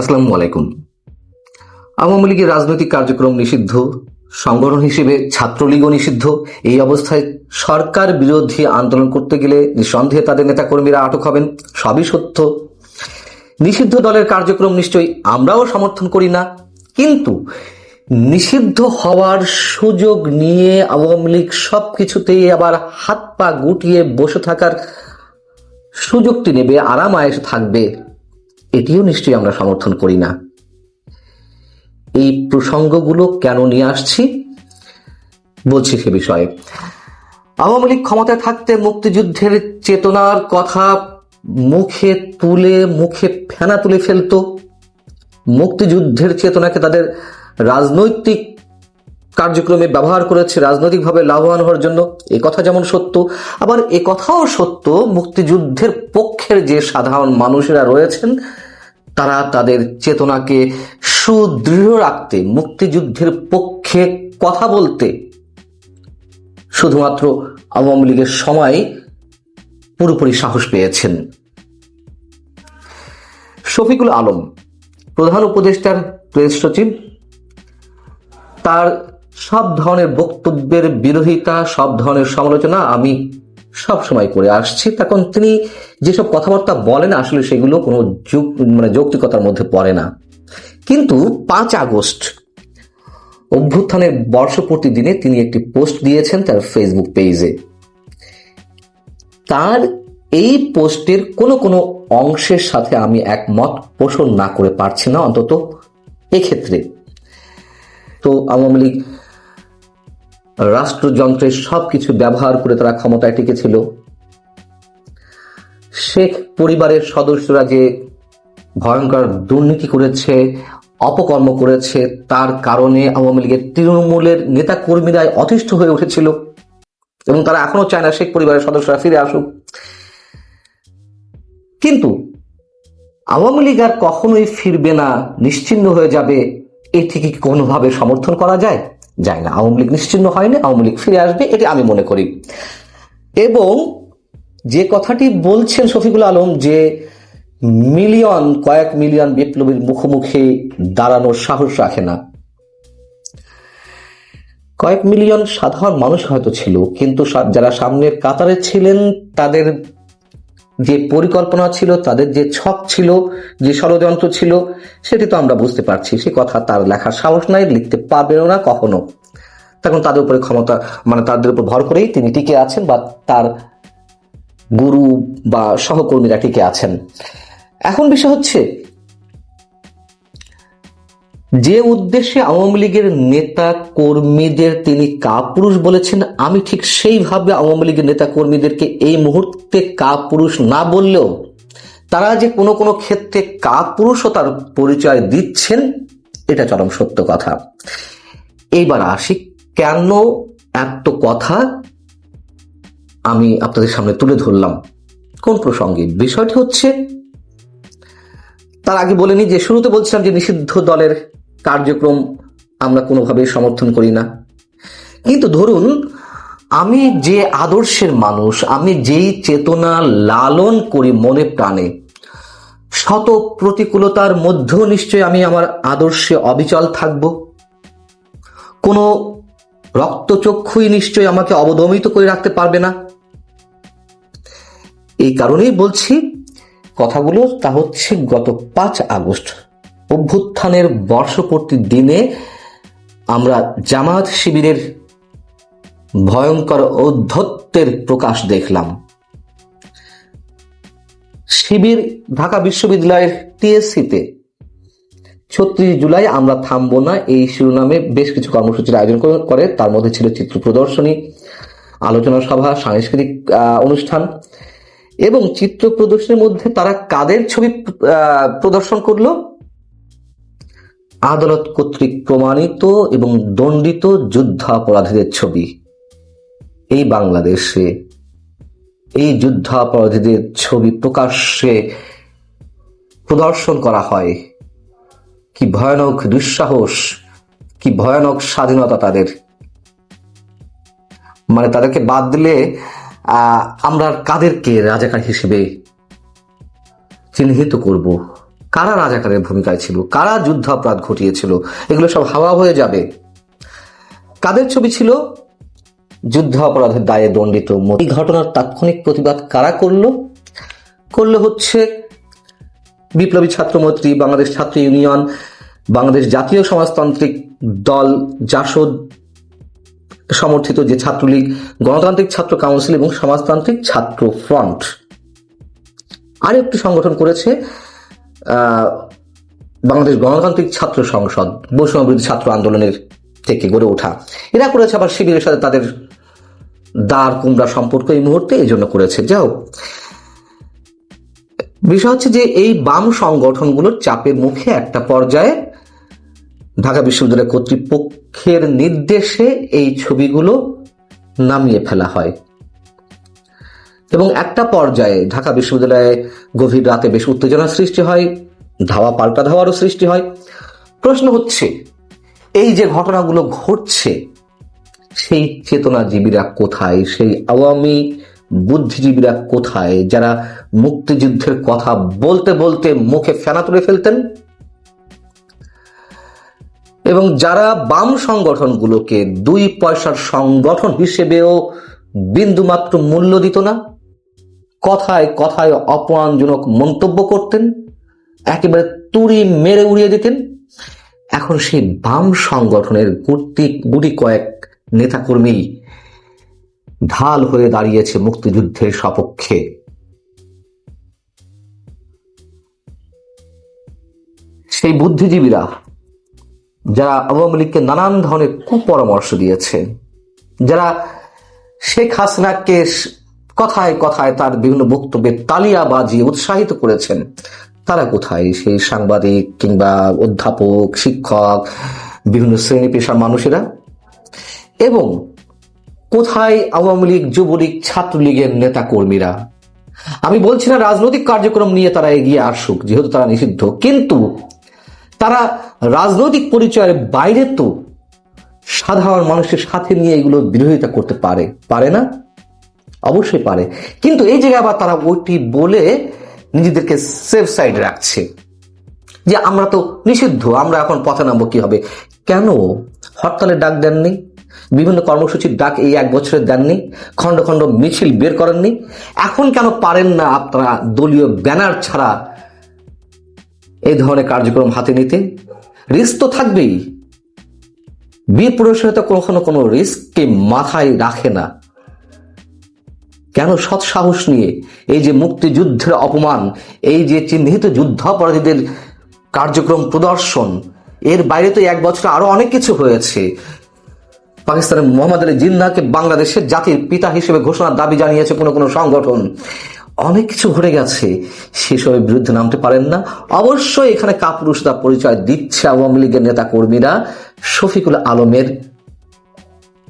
আসসালামু আলাইকুম। আওয়ামী লীগের রাজনৈতিক কার্যক্রম নিষিদ্ধ, সংগঠন হিসেবে ছাত্রলীগও নিষিদ্ধ। এই অবস্থায় সরকার বিরোধী আন্দোলন করতে গেলে নিঃসন্দেহে তাদের নেতাকর্মীরা আটক হবেন, সবই সত্য। নিষিদ্ধ দলের কার্যক্রম নিশ্চয়ই আমরাও সমর্থন করি না, কিন্তু নিষিদ্ধ হওয়ার সুযোগ নিয়ে আওয়ামী লীগ সব কিছুতেই আবার হাত পা গুটিয়ে বসে থাকার সুযোগটি নেবে আরাম আয়েসে থাকবে। এটিও নিশ্চয়ই আমরা সমর্থন করি না। এই প্রসঙ্গগুলো কেন নিয়ে আসছি? বলছি সে বিষয়ে। আওয়ামী লীগ ক্ষমতায় থাকতে মুক্তিযুদ্ধের চেতনার কথা মুখে তুলে মুখে ফেনা তুলে ফেলত। মুক্তিযুদ্ধের চেতনাকে তাদের রাজনৈতিক কার্যক্রমে ব্যবহার করেছে রাজনৈতিকভাবে লাভবান হওয়ার জন্য। এ কথা যেমন সত্য, আবার এ কথাও সত্য, মুক্তিযুদ্ধের পক্ষের যে সাধারণ মানুষেরা রয়েছেন, তারা তাদের চেতনাকে সুদৃঢ় রাখতে, মুক্তিযুদ্ধের পক্ষে কথা বলতে। শুধুমাত্র আওয়ামী লীগের সময় পুরোপুরি সাহস পেয়েছেন। শফিকুল আলম, প্রধান উপদেষ্টার প্রেস সচিব, তার সব ধরনের বক্তব্যের বিরোধিতা, সব ধরনের সমালোচনা আমি সব সময় করে আসছি। তখন তিনি যেসব কথাবার্তা বলেন, আসলে সেগুলো কোনো মানে যৌক্তিকতার মধ্যে পড়ে না। কিন্তু পাঁচ আগস্ট অভ্যুত্থানের বর্ষপূর্তি দিনে তিনি একটি পোস্ট দিয়েছেন তার ফেসবুক পেজে তার এই পোস্টের কোনো কোনো অংশের সাথে আমি একমত পোষণ না করে পারছি না, অন্তত এক্ষেত্রে। তো আওয়ামী লীগ রাষ্ট্রযন্ত্রের সবকিছু ব্যবহার করে তারা ক্ষমতায় টিকেছিল। শেখ পরিবারের সদস্যরা যে ভয়ঙ্কর দুর্নীতি করেছে, অপকর্ম করেছে, তার কারণে আওয়ামী লীগের তৃণমূলের নেতা কর্মীরা অতিষ্ঠ হয়ে উঠেছিল এবং তারা এখনও চায় না শেখ পরিবারের সদস্যরা ফিরে আসুক। কিন্তু আওয়ামী লীগ আর কখনোই ফিরবে না, নিশ্চিন্ন হয়ে যাবে এটি কি কোনোভাবে সমর্থন করা যায়? যায় না, আওয়ামী লীগ নিশ্চিন্ন হয়নি, আওয়ামী লীগ ফিরে আসবে, এটি আমি মনে করি। এবং যে কথাটি বলছেন শফিকুল আলম যে মিলিয়ন, কয়েক মিলিয়ন বিপ্লবীর মুখোমুখি দাঁড়ানোর সাহস রাখে না। কয়েক মিলিয়ন সাধারণ মানুষ হয়তো ছিল, কিন্তু যারা সামনের কাতারে ছিলেন, তাদের যে পরিকল্পনা ছিল, তাদের যে ছক ছিল, যে ষড়যন্ত্র ছিল, সেটি তো আমরা বুঝতে পারছি। সে কথা তার লেখার সাহস নাই, লিখতে পারবেও না কখনো। তখন তাদের উপরে ক্ষমতা মানে তাদের উপর ভর করেই তিনি টিকে আছেন বা তার গুরু বা সহকর্মীরা টিকে আছেন। এখন বিষয় হচ্ছে যে উদ্দেশ্যে আওয়ামী লীগের নেতা কর্মীদের তিনি কাপুরুষ বলেছেন, আমি ঠিক সেইভাবে আওয়ামী লীগের নেতা কর্মীদেরকে এই মুহূর্তে কাপুরুষ না বললেও তারা যে কোনো কোনো ক্ষেত্রে কাপুরুষতার পরিচয় দিচ্ছেন, এটা চরম সত্য কথা। এইবার আসি কেন এত কথা আমি আপনাদের সামনে তুলে ধরলাম। কোন প্রসঙ্গে? বিষয়টি হচ্ছে তার আগে বলেনি যে, শুরুতে বলছিলাম যে নিষিদ্ধ দলের কার্যক্রম আমরা কোনোভাবেই সমর্থন করি না। কিন্তু ধরুন, আমি যে আদর্শের মানুষ, আমি যেই চেতনা লালন করি মনে প্রাণে, শত প্রতিকূলতার মধ্যেও নিশ্চয়ই আমি আমার আদর্শে অবিচল থাকব। কোনো রক্তচক্ষুই নিশ্চয়ই আমাকে অবদমিত করে রাখতে পারবে না। এই কারণেই বলছি কথাগুলো তা হচ্ছে গত পাঁচ আগস্ট। অভ্যুত্থানের বর্ষপূর্তির দিনে আমরা জামাত শিবিরের ভয়ঙ্কর ঔদ্ধত্যের প্রকাশ দেখলাম। শিবির ঢাকা বিশ্ববিদ্যালয়ের টিএসসিতে। ছত্রিশ জুলাই আমরা থামবো না, এই শিরোনামে বেশ কিছু কর্মসূচির আয়োজন করে- তার মধ্যে ছিল চিত্র প্রদর্শনী, আলোচনা সভা, সাংস্কৃতিক অনুষ্ঠান। এবং চিত্র প্রদর্শনীর মধ্যে তারা কাদের ছবি প্রদর্শন করল? আদালত কর্তৃক প্রমাণিত এবং দণ্ডিত যুদ্ধাপরাধীদের ছবি। এই বাংলাদেশে এই যুদ্ধাপরাধীদের ছবি প্রকাশ্যে প্রদর্শন করা হয়। কি ভয়ানক দুঃসাহস কি ভয়ানক স্বাধীনতা তাদের। মানে তাদেরকে বাদ দিলে আহ, আমরা কাদেরকে রাজাকার হিসেবে চিহ্নিত করব? কারা রাজাকারের ভূমিকায় ছিল? কারা যুদ্ধাপরাধ ঘটিয়েছিল? এগুলো সব হাওয়া হয়ে যাবে। কাদের ছবি ছিল? যুদ্ধ অপরাধের দায়ে দণ্ডিত এই ঘটনার তাৎক্ষণিক প্রতিবাদ কারা করল? করল হচ্ছে বিপ্লবী ছাত্রমৈত্রী বাংলাদেশ ছাত্র ইউনিয়ন, বাংলাদেশ জাতীয় সমাজতান্ত্রিক দল, জাসদ সমর্থিত যে ছাত্রলীগ, গণতান্ত্রিক ছাত্র কাউন্সিল এবং সমাজতান্ত্রিক ছাত্র ফ্রন্ট। আরেকটি সংগঠন করেছে বাংলাদেশ গণতান্ত্রিক ছাত্র সংসদ, বৈষম্য বিরোধী ছাত্র আন্দোলনের থেকে গড়ে ওঠা। এরা করেছে আবার শিবিরের সাথে তাদের দাঁড় কুমড়া সম্পর্ক এই মুহূর্তে, এই জন্য করেছে। যাও বিষয় হচ্ছে যে এই বাম সংগঠনগুলোর চাপের মুখে একটা পর্যায়ে ঢাকা বিশ্ববিদ্যালয় কর্তৃপক্ষের নির্দেশে এই ছবিগুলো নামিয়ে ফেলা হয়। এবং একটা পর্যায়ে ঢাকা বিশ্ববিদ্যালয়ে গভীর রাতে বেশ উত্তেজনার সৃষ্টি হয়, ধাওয়া পাল্টা ধাওয়ারও সৃষ্টি হয়। প্রশ্ন হচ্ছে, এই যে ঘটনাগুলো ঘটছে, সেই চেতনাজীবীরা কোথায়? সেই আওয়ামী বুদ্ধিজীবীরা কোথায়? যারা মুক্তিযুদ্ধের কথা বলতে বলতে মুখে ফেনা তুলে ফেলতেন এবং যারা বাম সংগঠনগুলোকে দুই পয়সার সংগঠন হিসেবেও বিন্দুমাত্র মূল্য দিত না, কথায় কথায় অপমানজনক মন্তব্য করতেন, একেবারে তুড়ি মেরে উড়িয়ে দিতেন। এখন সেই বাম সংগঠনের গুটি গুটি কয়েক নেতাকর্মী ঢাল হয়ে দাঁড়িয়েছে মুক্তিযুদ্ধের সপক্ষে। সেই বুদ্ধিজীবীরা যারা আওয়ামী লীগকে নানান ধরনের কুপরামর্শ দিয়েছে, যারা শেখ হাসিনাকে কথায় কথায় তার বিভিন্ন বক্তব্যে তালিয়া বাজিয়ে উৎসাহিত করেছেন, তারা কোথায়? সেই সাংবাদিক কিংবা অধ্যাপক, শিক্ষক, বিভিন্ন শ্রেণি পেশার মানুষেরা? এবং কোথায় আওয়ামী লীগ, যুবলীগ, ছাত্রলীগের নেতা কর্মীরা আমি বলছি না রাজনৈতিক কার্যক্রম নিয়ে তারা এগিয়ে আসুক, যেহেতু তারা নিষিদ্ধ, কিন্তু তারা রাজনৈতিক পরিচয়ের বাইরে তো সাধারণ মানুষের সাথে নিয়ে এগুলো বিরোধিতা করতে পারে। পারে না? অবশ্যই পারে। কিন্তু এই জায়গায় আবার তারা ওইটি বলে নিজেদেরকে সেফ সাইড রাখছে। যে আমরা তো নিষিদ্ধ, আমরা এখন পথে নামবো কি হবে কেন? হরতালের ডাক দেননি? বিভিন্ন কর্মসূচির ডাক এই এক বছরে দেননি? খণ্ড খণ্ড মিছিল বের করেননি? এখন কেন পারেন না আপনারা দলীয় ব্যানার ছাড়া এই ধরনের কার্যক্রম হাতে নিতে রিস্ক তো থাকবেই। বীর পুরুষের তো কখনো কোনো রিস্ককে মাথায় রাখে না। কেন সৎ সাহস নিয়ে এই যে মুক্তিযুদ্ধের অপমান, এই যে চিহ্নিত যুদ্ধাপরাধীদের কার্যক্রম প্রদর্শন, এর বাইরে তো এক বছর আরও অনেক কিছু হয়েছে। পাকিস্তানের মোহাম্মদ আলী জিন্নাকে বাংলাদেশের জাতির পিতা হিসেবে ঘোষণার দাবি জানিয়েছে কোনো কোনো সংগঠন। অনেক কিছু ঘটে গেছে। সেসবের বিরুদ্ধে নামতে পারেন না। অবশ্যই এখানে কাপুরুষতা পরিচয় দিচ্ছে আওয়ামী লীগের নেতা কর্মীরা শফিকুল আলমের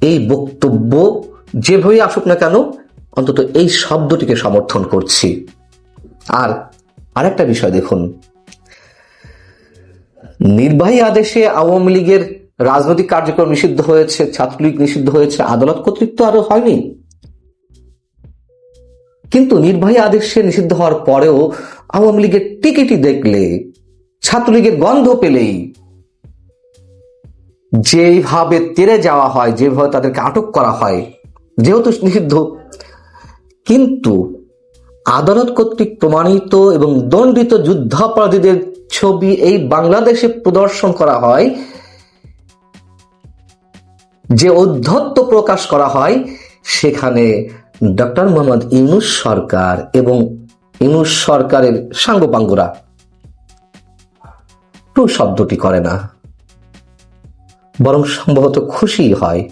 এই বক্তব্য যেভাবেই আসুক না কেন, অন্তত এই শব্দটিকে সমর্থন করছি। আর আরেকটা বিষয় দেখুন। নির্বাহী আদেশে আওয়ামী লীগের রাজনৈতিক কার্যক্রম নিষিদ্ধ হয়েছে, ছাত্রলীগ নিষিদ্ধ হয়েছে, আদালত কর্তৃক তো আরও হয়নি। কিন্তু নির্বাহী আদেশে নিষিদ্ধ হওয়ার পরেও আওয়ামী লীগের টিকিটই দেখলে, ছাত্রলীগের গন্ধ পেলেই যেভাবে তেরে যাওয়া হয়, যেভাবে তাদেরকে আটক করা হয়, যেহেতু নিষিদ্ধ। কিন্তু আদালত কর্তৃক প্রমাণিত এবং দণ্ডিত যুদ্ধাপরাধীদের ছবি এই বাংলাদেশে প্রদর্শন করা হয়, যে অধ্যত্ত প্রকাশ করা হয়, সেখানে ডক্টর মোহাম্মদ ইউনুস সরকার এবং ইউনুস সরকারের সাঙ্গপাঙ্গরা। টু শব্দটি করে না। বরং সম্ভবত খুশি হয়।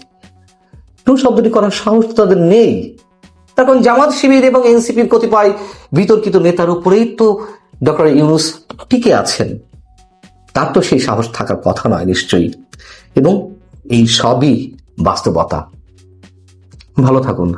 টু শব্দটি করার সাহস তাদের নেই। তখন জামাত শিবির এবং এনসিপির কতিপয় বিতর্কিত নেতার উপরেই তো ডক্টর ইউনুস টিকে আছেন। তার তো সেই সাহস থাকার কথা নয় নিশ্চয়ই। এবং এই সবই বাস্তবতা। ভালো থাকুন।